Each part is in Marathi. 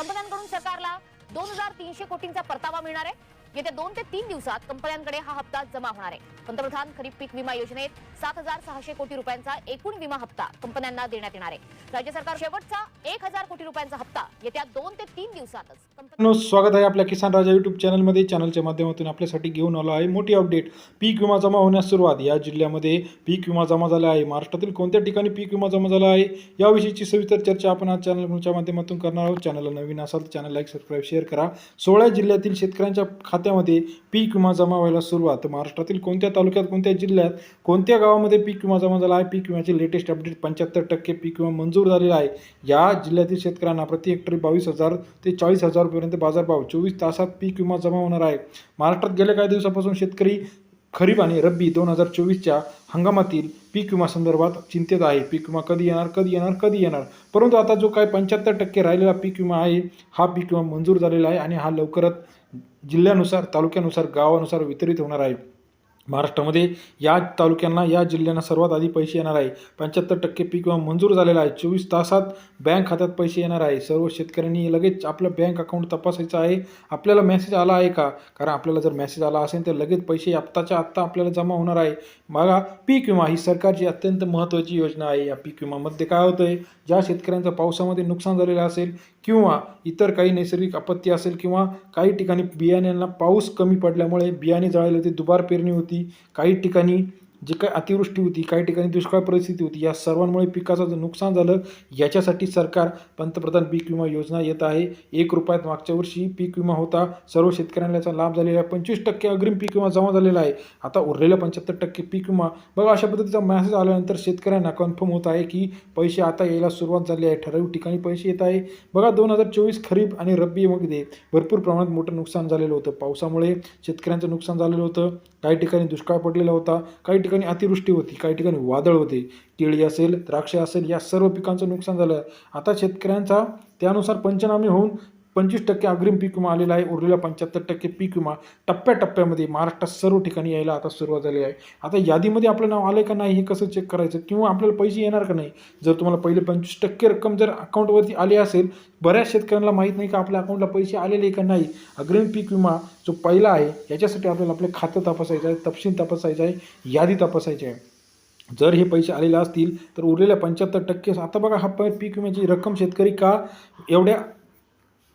कंपन्यांकडून सरकारला दोन हजार तीनशे कोटींचा परतावा मिळणार आहे. येत्या दोन ते तीन दिवसात कंपन्यांकडे हा हप्ता जमा होणार आहे. पंतप्रधान खरीप पीक विमा योजनेत सात हजार सहाशे कोटी रुपयांचा एकूण विमा हप्ता कंपन्यांना देण्यात येणार आहे. राज्य सरकार शेवटचा एक हजार कोटी रुपयांचा हप्ता येत्या दोन ते तीन दिवसातच स्वागत आहे आपल्या किसान राजा यूट्यूब चॅनलमध्ये चॅनलच्या माध्यमातून आपल्यासाठी घेऊन आलो आहे मोठी अपडेट पीक विमा जमा होण्यास सुरुवात. या जिल्ह्यामध्ये पीक विमा जमा झाला आहे. महाराष्ट्रातील कोणत्या ठिकाणी पीक विमा जमा झाला आहे? याविषयीची सविस्तर चर्चा आपण आज चॅनलच्या माध्यमातून करणार आहोत. चॅनलला नवीन असाल तर चॅनल लाईक सबस्क्राईब शेअर करा. सोळा जिल्ह्यातील शेतकऱ्यांच्या खात्यामध्ये पीक विमा जमा व्हायला सुरुवात. महाराष्ट्रातील कोणत्या तालुक्यात कोणत्या जिल्ह्यात कोणत्या गावामध्ये पीक विमा जमा झाला आहे? पीक विम्याचे लेटेस्ट अपडेट पंच्याहत्तर टक्के पीक विमा मंजूर झालेला आहे. या जिल्ह्यातील शेतकऱ्यांना प्रति हेक्टरी बावीस हजार ते चाळीस हजारपर्यंत बाजारभाव चोवीस तासात पीक विमा जमा होणार आहे. महाराष्ट्रात गेल्या काही दिवसापासून शेतकरी खरीप आणि रब्बी दोन हजार चोवीसच्या हंगामातील पीक विमा संदर्भात चिंतेत आहे. पीक विमा कधी येणार कधी येणार कधी येणार? परंतु आता जो काय पंच्याहत्तर टक्के राहिलेला पीक विमा आहे हा पीक विमा मंजूर झालेला आहे आणि हा लवकरच जिल्ह्यानुसार तालुक्यानुसार गावानुसार वितरित होणार आहे. महाराष्ट्रामध्ये या तालुक्यांना या जिल्ह्यांना सर्वात आधी पैसे येणार आहे. पंच्याहत्तर टक्के पीक विमा मंजूर झालेला आहे. चोवीस तासात बँक खात्यात पैसे येणार आहे. सर्व शेतकऱ्यांनी लगेच आपलं बँक अकाउंट तपासायचं आहे. आपल्याला मेसेज आला आहे का? कारण आपल्याला जर मेसेज आला असेल तर लगेच पैसे आत्ताच्या आत्ता आपल्याला जमा होणार आहे. बघा पीक विमा ही सरकारची अत्यंत महत्त्वाची योजना आहे. या पीक विमामध्ये काय होतं आहे ज्या शेतकऱ्यांचं पावसामध्ये नुकसान झालेलं असेल किंवा इतर काही नैसर्गिक आपत्ती असेल किंवा काही ठिकाणी बियाण्यांना पाऊस कमी पडल्यामुळे बियाणे जळाले होते दुबार पेरणी होती काही ठिकाणी जे काही अतिवृष्टी होती काही ठिकाणी दुष्काळ परिस्थिती होती या सर्वांमुळे पिकाचं जे नुकसान झालं याच्यासाठी सरकार पंतप्रधान पीक विमा योजना येत आहे. एक रुपयात मागच्या वर्षी पीक विमा होता. सर्व शेतकऱ्यांना याचा लाभ झालेला आहे. पंचवीस टक्के अग्रिम पीक विमा जमा झालेला आहे. आता उरलेल्या पंच्याहत्तर टक्के पीक विमा बघा अशा पद्धतीचा मॅसेज आल्यानंतर शेतकऱ्यांना कन्फर्म होत आहे की पैसे आता यायला सुरुवात झाली आहे. ठराविक ठिकाणी पैसे येत आहे. बघा दोन हजार चोवीस खरीप आणि रब्बीमध्ये भरपूर प्रमाणात मोठं नुकसान झालेलं होतं. पावसामुळे शेतकऱ्यांचं नुकसान झालेलं होतं. काही ठिकाणी दुष्काळ पडलेला होता काही ठिकाणी अतिवृष्टी होती काही ठिकाणी वादळ होते. केळी असेल द्राक्ष असेल या सर्व पिकांचं नुकसान झालं. आता शेतकऱ्यांचा त्यानुसार पंचनामे होऊन पंचवीस टक्के अग्रिम पीक विमा आलेला आहे. उरलेला पंच्याहत्तर टक्के पीक विमा टप्प्याटप्प्यामध्ये महाराष्ट्रात सर्व ठिकाणी यायला आता सुरुवात झाली आहे. आता यादीमध्ये आपलं नाव आलं का नाही हे कसं चेक करायचं? किंवा आपल्याला पैसे येणार का नाही? जर तुम्हाला पहिले पंचवीस टक्के रक्कम जर अकाउंटवरती आली असेल बऱ्याच शेतकऱ्यांना माहीत नाही का आपल्या अकाउंटला पैसे आलेले का नाही? अग्रिम पीक विमा जो पहिला आहे याच्यासाठी आपल्याला आपलं खातं तपासायचं आहे तपशील तपासायचं आहे यादी तपासायची आहे. जर हे पैसे आलेले असतील तर उरलेल्या पंच्याहत्तर टक्के आता बघा हा प- पीक विम्याची रक्कम शेतकरी का एवढ्या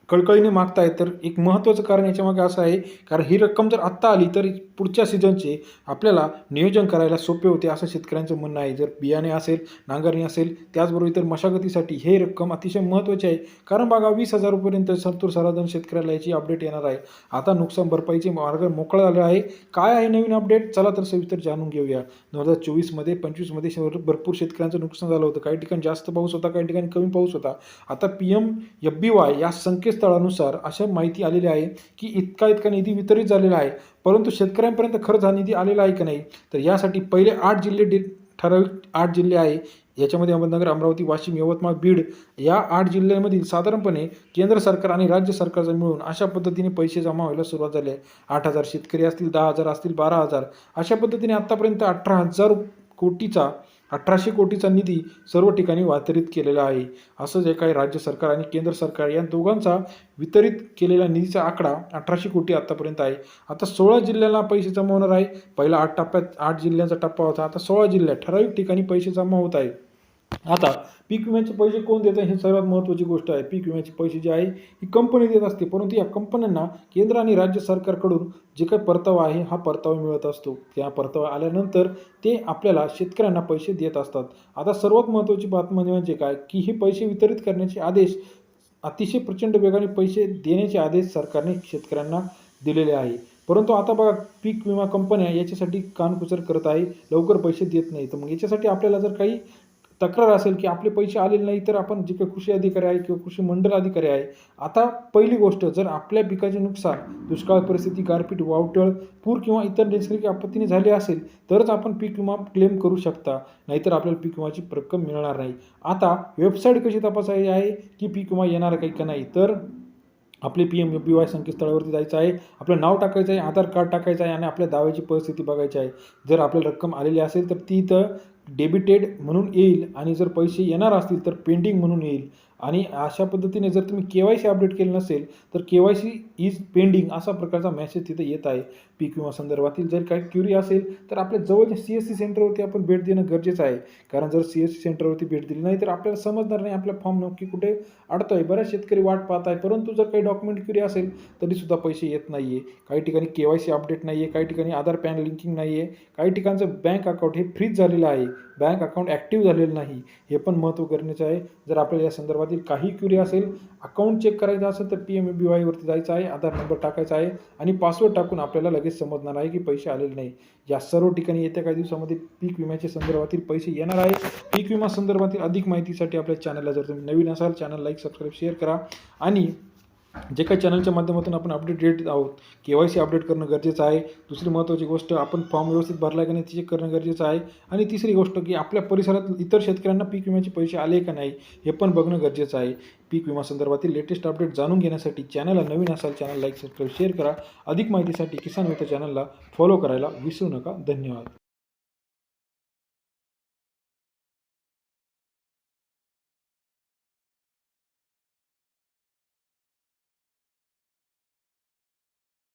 कळकळीने मागताय तर एक महत्त्वाचं कारण याच्यामागे असं आहे कारण ही रक्कम जर आत्ता आली तर पुढच्या सीझनचे आपल्याला नियोजन करायला सोपे होते असं शेतकऱ्यांचं म्हणणं आहे. जर बियाणे असेल नांगरणी असेल त्याचबरोबर इतर मशागतीसाठी हे रक्कम अतिशय महत्त्वाची आहे. कारण बघा वीस हजार रुपयेपर्यंत संतूर सराधन शेतकऱ्याला याची अपडेट येणार आहे. आता नुकसान भरपाईचे मार्ग मोकळा झाले आहे. काय आहे नवीन अपडेट चला तर सविस्तर जाणून घेऊया. दोन हजार चोवीसमध्ये पंचवीसमध्ये शहर भरपूर शेतकऱ्यांचं नुकसान झालं होतं. काही ठिकाणी जास्त पाऊस होता काही ठिकाणी कमी पाऊस होता. आता P M F B Y या संकेत संकेतस्थळानुसार अशा माहिती आलेली आहे की इतका इतका निधी वितरित झालेला आहे. परंतु शेतकऱ्यांपर्यंत खरंच हा निधी आलेला आहे का नाही? तर यासाठी पहिले आठ जिल्हे डि ठराविक आठ जिल्हे आहे. याच्यामध्ये अहमदनगर अमरावती वाशिम यवतमाळ बीड या आठ जिल्ह्यांमधील साधारणपणे केंद्र सरकार आणि राज्य सरकारचं मिळून अशा पद्धतीने पैसे जमा व्हायला सुरुवात झाली आहे. आठ हजार शेतकरी असतील दहा हजार असतील बारा हजार. अशा पद्धतीने आत्तापर्यंत अठरा हजार कोटीचा अठराशे कोटीचा निधी सर्व ठिकाणी वितरित केलेला आहे. असं जे काही राज्य सरकार आणि केंद्र सरकार या दोघांचा वितरित केलेल्या निधीचा आकडा अठराशे कोटी आत्तापर्यंत आहे. आता सोळा जिल्ह्यांना पैसे जमा होणार आहे. पहिला आठ टप्प्यात आठ जिल्ह्यांचा टप्पा होता. आता सोळा जिल्ह्यात ठराविक ठिकाणी पैसे जमा होत आहे आता पीक विम्याचे पैसे कोण देतं? हे सर्वात महत्त्वाची गोष्ट आहे. पीक विम्याचे पैसे जे आहे ही कंपनी देत असते. परंतु या कंपन्यांना केंद्र आणि राज्य सरकारकडून जे काही परतावा आहे हा परतावा मिळत असतो. त्या परतावा आल्यानंतर ते आपल्याला शेतकऱ्यांना पैसे देत असतात. आता सर्वात महत्त्वाची बातमी म्हणजे काय? की हे पैसे वितरित करण्याचे आदेश अतिशय प्रचंड वेगाने पैसे देण्याचे आदेश सरकारने शेतकऱ्यांना दिलेले आहे. परंतु आता बघा पीक विमा कंपन्या याच्यासाठी कानकुचर करत आहे. लवकर पैसे देत नाही तर मग याच्यासाठी आपल्याला जर काही तक्रार असेल की आपले पैसे आलेले नाही तर आपण जे काही कृषी अधिकारी आहे किंवा कृषी मंडळ अधिकारी आहे आता पहिली गोष्ट जर आपल्या पिकाचे नुकसान दुष्काळ परिस्थिती गारपीट वावटळ पूर किंवा इतर नैसर्गिक आपत्तीने झाले असेल तरच आपण पीक विमा क्लेम करू शकता. नाहीतर आपल्याला पीक विमाची रक्कम मिळणार नाही. आता वेबसाईट कशी तपासायची आहे की पीक विमा येणार काही का नाही? तर आपले पी एम बी वाय संकेतस्थळावरती जायचं आहे आपलं नाव टाकायचं आहे आधार कार्ड टाकायचं आहे आणि आपल्या दाव्याची परिस्थिती बघायची आहे. जर आपल्याला रक्कम आलेली असेल तर ती इथं डेबिटेड म्हणून येईल आणि जर पैसे येणार असतील तर पेंडिंग म्हणून येईल. आणि अशा पद्धतीने जर तुम्ही के वाय सी अपडेट केलं नसेल तर K Y C is pending असा प्रकारचा मेसेज तिथे येत आहे. पीक विमा संदर्भातील जर काही क्युरी असेल तर आपल्या जवळच्या सी एस सी सेंटरवरती आपण भेट देणं गरजेचं आहे. कारण जर सी एस सी सेंटरवरती भेट दिली नाही तर आपल्याला समजणार नाही आपला फॉर्म नक्की कुठे अडतोय. बऱ्याच शेतकरी वाट पाहत आहे परंतु जर काही डॉक्युमेंट क्युरी असेल तरीसुद्धा पैसे येत नाही आहे काही ठिकाणी के वाय सी अपडेट नाही आहे काही ठिकाणी आधार पॅन लिंकिंग नाही आहे काही ठिकाणचं बँक अकाउंट हे फ्रीज झालेलं आहे. बँक अकाउंट ॲक्टिव्ह झालेलं नाही. हे पण महत्त्व करण्याचं आहे. जर आपल्याला या संदर्भात संदर्भातील काही क्युरी असेल अकाउंट चेक करायचं असेल तर पी एम बी वायवरती जायचं आहे आधार नंबर टाकायचा आहे आणि पासवर्ड टाकून आपल्याला लगेच समजणार आहे की पैसे आलेले नाही. या सर्व ठिकाणी येत्या काही दिवसामध्ये पीक विम्याच्या संदर्भातील पैसे येणार आहे पीक विमा संदर्भातील अधिक माहितीसाठी आपल्या चॅनलला जर तुम्ही नवीन असाल चॅनल लाईक सबस्क्राईब शेअर करा आणि जे काही चॅनलच्या माध्यमातून आपण अपडेट देत आहोत के वाय सी अपडेट करणं गरजेचं आहे. दुसरी महत्त्वाची गोष्ट आपण फॉर्म व्यवस्थित भरला आहे का नाही ते चेक करणं गरजेचं आहे. आणि तिसरी गोष्ट की आपल्या परिसरात इतर शेतकऱ्यांना पीक विम्याचे पैसे आले का नाही हे पण बघणं गरजेचं आहे. पीक विमा संदर्भातील लेटेस्ट अपडेट जाणून घेण्यासाठी चॅनलला नवीन असाल चॅनल लाईक सबस्क्राईब शेअर करा. अधिक माहितीसाठी किसान मित्र चॅनलला फॉलो करायला विसरू नका. धन्यवाद.